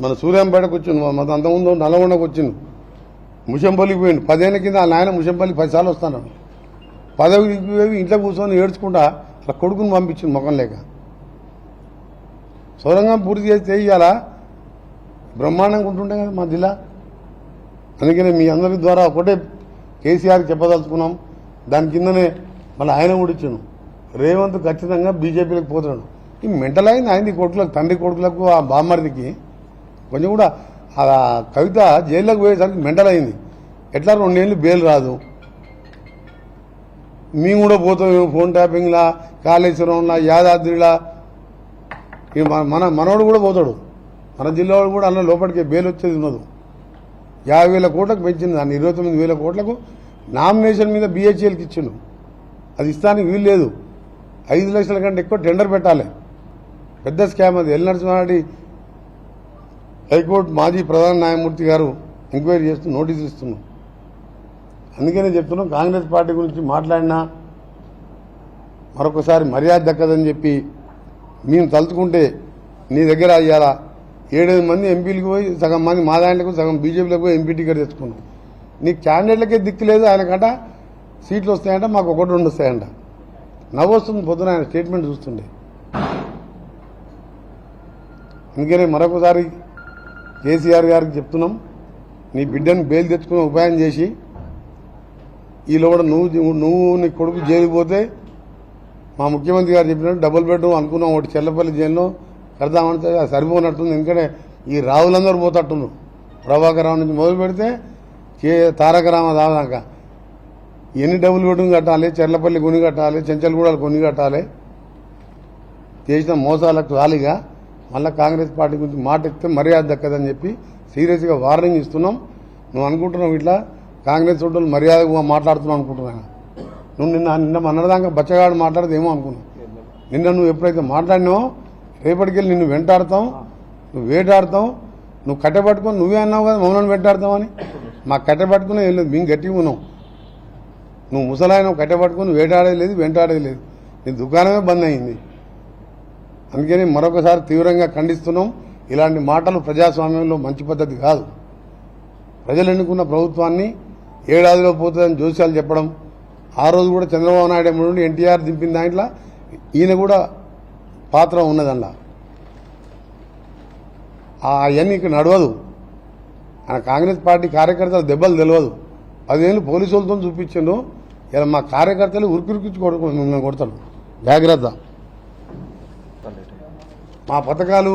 మన సూర్యాంపేటకు వచ్చిండు మన అంతకుముందు నల్లగొండకు వచ్చిండు. ముషంపల్లికి పోయిండు. పదేళ్ళ కింద ఆ నాయన ముషంపల్లి పది సార్లు వస్తాను పదవికి పోయి ఇంట్లో కూర్చొని ఏడ్చుకుంటా అలా కొడుకుని పంపించింది ముఖం లేక. సొరంగం పూర్తి చేస్తే ఇవాళ బ్రహ్మాండంగా ఉంటుండే కదా మా జిల్లా. అందుకనే మీ అందరి ద్వారా ఒకటే కేసీఆర్ చెప్పదలుచుకున్నాం. దాని కిందనే మళ్ళీ ఆయన కూడా ఇచ్చాను రేవంత్ ఖచ్చితంగా బీజేపీలకు పోతున్నాడు. ఈ మెంటల్ అయింది ఆయన కొడుకులకు తండ్రి కొడుకులకు ఆ బామ్మర్దికి కొంచెం కూడా ఆ కవిత జైల్లోకి పోయేసరికి మెంటల్ అయింది ఎట్లా రెండేళ్ళు బెయిల్ రాదు. మేము కూడా పోతాం ఫోన్ ట్యాపింగ్లా కాళేశ్వరంలా యాదాద్రిలా. మన మనవాడు మనోడు కూడా పోతాడు. మన జిల్లా వాడు కూడా అన్న లోపలికి బెయిల్ వచ్చేది ఉన్నదు యాభై వేల కోట్లకు పెంచింది దాన్ని ఇరవై తొమ్మిది వేల కోట్లకు నామినేషన్ మీద బీహెచ్ఎల్కి ఇచ్చిండు. అది ఇస్తానికి వీలు లేదు. ఐదు లక్షల కంటే ఎక్కువ టెండర్ పెట్టాలి. పెద్ద స్కామ్ అది. ఎల్ నరసింహారెడ్డి హైకోర్టు మాజీ ప్రధాన న్యాయమూర్తి గారు ఎంక్వైరీ చేస్తూ నోటీసులు ఇస్తున్నాం. అందుకనే చెప్తున్నాం కాంగ్రెస్ పార్టీ గురించి మాట్లాడినా మరొకసారి మర్యాద దక్కదని చెప్పి మేము తలుచుకుంటే నీ దగ్గర అయ్యాలా ఏడేది మంది ఎంపీలకు పోయి సగం మంది మా దాంట్లకు సగం బీజేపీలకు పోయి ఎంపీ టికెట్ తెచ్చుకున్నాం. నీకు క్యాండిడేట్లకే దిక్కు లేదు ఆయనకట సీట్లు వస్తాయంట మాకు ఒకటి రెండు వస్తాయంట. నవ్వు వస్తుంది పొద్దున ఆయన స్టేట్మెంట్ చూస్తుండే అందుకనే మరొకసారి కేసీఆర్ గారికి చెప్తున్నాం నీ బిడ్డను బెయిల్ తెచ్చుకునే ఉపాయం చేసి ఈ లోపల నువ్వు నువ్వు నీ కొడుకు జైలుకి పోతే మా ముఖ్యమంత్రి గారు చెప్పినట్టు డబుల్ బెడ్రూమ్ అనుకున్నాం ఒకటి చెల్లపల్లి జైల్లో కడదామంటే అది సరిపోనట్టుంది. ఎందుకంటే ఈ రావులందరూ పోతట్టున్నారు ప్రభాకర్ రావు నుంచి మొదలు పెడితే కే తారక రామ దాదాక ఎన్ని డబుల్ బెడ్రూమ్ కట్టాలి చెర్లపల్లి కొని కట్టాలి చెంచల్గూడలు కొని కట్టాలి చేసిన మోసాలకు రాలిగా మళ్ళీ కాంగ్రెస్ పార్టీ గురించి మాట మర్యాద దక్కదని చెప్పి సీరియస్గా వార్నింగ్ ఇస్తున్నాం. నువ్వు అనుకుంటున్నావు ఇట్లా? కాంగ్రెస్ వాళ్ళు మర్యాదగా మాట్లాడుతున్నావు అనుకుంటున్నాను నువ్వు నిన్న నిన్న మొన్నటిదాకా బచ్చగాడు మాట్లాడదేమో ఏమో అనుకున్నావు. నిన్న నువ్వు ఎప్పుడైతే మాట్లాడినావో రేపటికెళ్ళి నిన్ను వెంటాడతాం నువ్వు వేటాడతాం నువ్వు కట్టబట్టుకొని నువ్వే అన్నావు కదా మమ్మల్ని వెంటాడతామని. మాకు కట్టబట్టుకునే ఏం లేదు మేము గట్టిగా ఉన్నాం. నువ్వు ముసలాయన కట్టబట్టుకొని వేటాడేది లేదు వెంటాడేది లేదు. నీ దుకాణమే బంద్ అయింది. అందుకని మరొకసారి తీవ్రంగా ఖండిస్తున్నాం. ఇలాంటి మాటలు ప్రజాస్వామ్యంలో మంచి పద్ధతి కాదు. ప్రజలు ఎన్నుకున్న ప్రభుత్వాన్ని ఏడాదిలో పోతుందని జోస్యాలు చెప్పడం ఆ రోజు కూడా చంద్రబాబు నాయుడు ఏమో ఎన్టీఆర్ దింపిన దాంట్లో ఈయన కూడా పాత్ర ఉన్నదండ అవన్నీ ఇక్కడ నడవదు. ఆయన కాంగ్రెస్ పార్టీ కార్యకర్తలు దెబ్బలు తెలియదు పదిహేను పోలీసులతో చూపించిండు. ఇలా మా కార్యకర్తలు ఉరికిరికిచ్చి కొడుకు మిమ్మల్ని కొడతాడు జాగ్రత్త. మా పథకాలు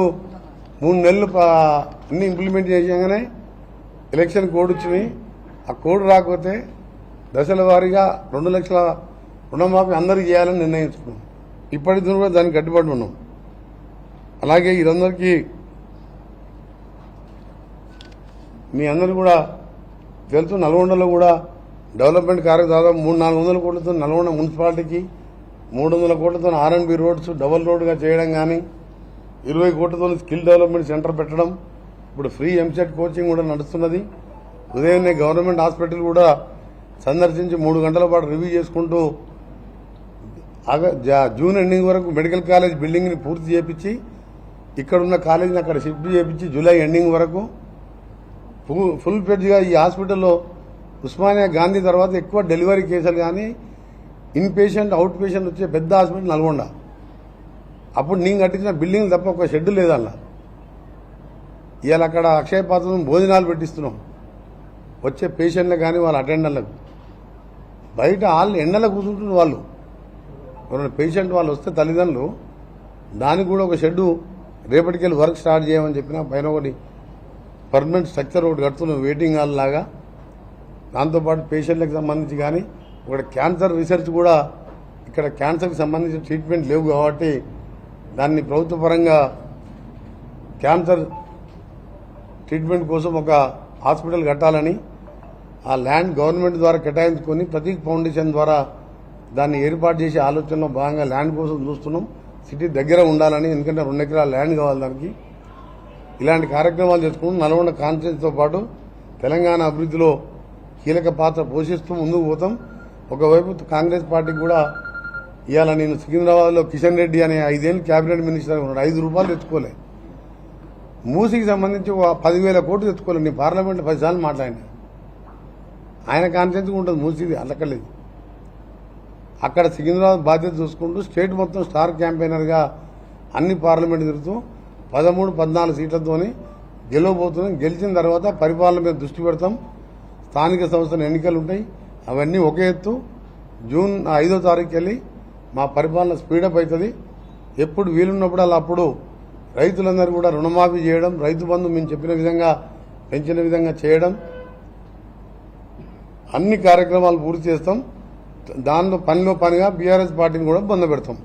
మూడు నెలలు అన్ని ఇంప్లిమెంట్ చేసాగానే ఎలక్షన్ కోడ్ వచ్చినాయి. ఆ కోడ్ రాకపోతే దశల వారీగా రెండు లక్షల రుణమాఫీ అందరికీ చేయాలని నిర్ణయించుకున్నాం. ఇప్పటి కూడా దానికి కట్టుబడి ఉన్నాం. అలాగే వీరందరికీ మీ అందరూ కూడా తెలుసు నల్గొండలో కూడా డెవలప్మెంట్ కార్యక్రమం దాదాపు మూడు నాలుగు వందల కోట్లతో నల్గొండ మున్సిపాలిటీకి మూడు వందల కోట్లతో ఆర్ఎన్బి రోడ్స్ డబల్ రోడ్గా చేయడం కానీ ఇరవై కోట్లతో స్కిల్ డెవలప్మెంట్ సెంటర్ పెట్టడం ఇప్పుడు ఫ్రీ ఎంసెట్ కోచింగ్ కూడా నడుస్తున్నది. ఉదయాన్నే గవర్నమెంట్ హాస్పిటల్ కూడా సందర్శించి మూడు గంటల పాటు రివ్యూ చేసుకుంటూ ఆగ జా- జూన్ ఎండింగ్ వరకు మెడికల్ కాలేజ్ బిల్డింగ్ని పూర్తి చేపించి ఇక్కడున్న కాలేజీని అక్కడ షిఫ్ట్ చేపించి జూలై ఎండింగ్ వరకు ఫుల్ ఫుల్ ఫ్లెడ్జ్గా ఈ హాస్పిటల్లో ఉస్మానియా గాంధీ తర్వాత ఎక్కువ డెలివరీ కేసులు కానీ ఇన్ పేషెంట్ అవుట్ పేషెంట్ వచ్చే పెద్ద హాస్పిటల్ నల్గొండ. అప్పుడు నేను కట్టించిన బిల్డింగ్ తప్ప ఒక షెడ్ లేదన్న. ఇవాళ అక్కడ అక్షయపాత్ర భోజనాలు పెట్టిస్తున్నాం. వచ్చే పేషెంట్లకు కానీ వాళ్ళ అటెండర్లకు. బయట వాళ్ళు ఎండలో కూర్చుంటున్న వాళ్ళు. ఎవరైనా పేషెంట్ వాళ్ళు వస్తే తల్లిదండ్రులు దానికి కూడా ఒక షెడ్డు రేపటికెళ్ళి వర్క్ స్టార్ట్ చేయమని చెప్పిన పైన ఒకటి పర్మనెంట్ స్ట్రక్చర్ ఒకటి కడుతున్నాం వెయిటింగ్ హాల్ లాగా. దాంతోపాటు పేషెంట్లకు సంబంధించి కానీ ఇక్కడ క్యాన్సర్ రీసెర్చ్ కూడా ఇక్కడ క్యాన్సర్కి సంబంధించిన ట్రీట్మెంట్ లేవు కాబట్టి దాన్ని ప్రభుత్వ పరంగా క్యాన్సర్ ట్రీట్మెంట్ కోసం ఒక హాస్పిటల్ కట్టాలని ఆ ల్యాండ్ గవర్నమెంట్ ద్వారా కేటాయించుకొని ప్రతీక్ ఫౌండేషన్ ద్వారా దాన్ని ఏర్పాటు చేసే ఆలోచనలో భాగంగా ల్యాండ్ కోసం చూస్తున్నాం. సిటీ దగ్గర ఉండాలని ఎందుకంటే రెండు ఎకరాల ల్యాండ్ కావాలి దానికి. ఇలాంటి కార్యక్రమాలు చేసుకుని నల్గొండ కాన్ఫరెన్స్తో పాటు తెలంగాణ అభివృద్ధిలో కీలక పాత్ర పోషిస్తూ ముందుకు పోతాం. ఒకవైపు కాంగ్రెస్ పార్టీకి కూడా ఇవాళ నేను సికింద్రాబాద్లో కిషన్ రెడ్డి అనే ఐదేళ్ళు క్యాబినెట్ మినిస్టర్ ఉన్నాడు. ఐదు రూపాయలు తెచ్చుకోలే. మూసికి సంబంధించి ఒక పదివేల కోట్లు తెచ్చుకోలేదు నేను పార్లమెంట్లో పదిసార్లు మాట్లాడినా. ఆయన కాన్ఫిడెన్స్ ఉంటుంది. మూసిది అల్లకలేదు అక్కడ సికింద్రాబాద్ బాధ్యత చూసుకుంటూ స్టేట్ మొత్తం స్టార్ క్యాంపెయినర్గా అన్ని పార్లమెంట్ తిరుగుతూ పదమూడు పద్నాలుగు సీట్లతోని గెలవబోతున్నాం. గెలిచిన తర్వాత పరిపాలన మీద దృష్టి పెడతాం. స్థానిక సంస్థల ఎన్నికలు ఉంటాయి. అవన్నీ ఒకే ఎత్తు. జూన్ ఐదో తారీఖు వెళ్ళి మా పరిపాలన స్పీడప్ అవుతుంది. ఎప్పుడు వీలున్నప్పుడు అలా అప్పుడు రైతులందరూ కూడా రుణమాఫీ చేయడం రైతు బంధు మేము చెప్పిన విధంగా పెంచిన విధంగా చేయడం. అన్ని కార్యక్రమాలు పూర్తి చేస్తాం. దానిలో పనిలో పనిగా బీఆర్ఎస్ పార్టీని కూడా బంద పెడతాం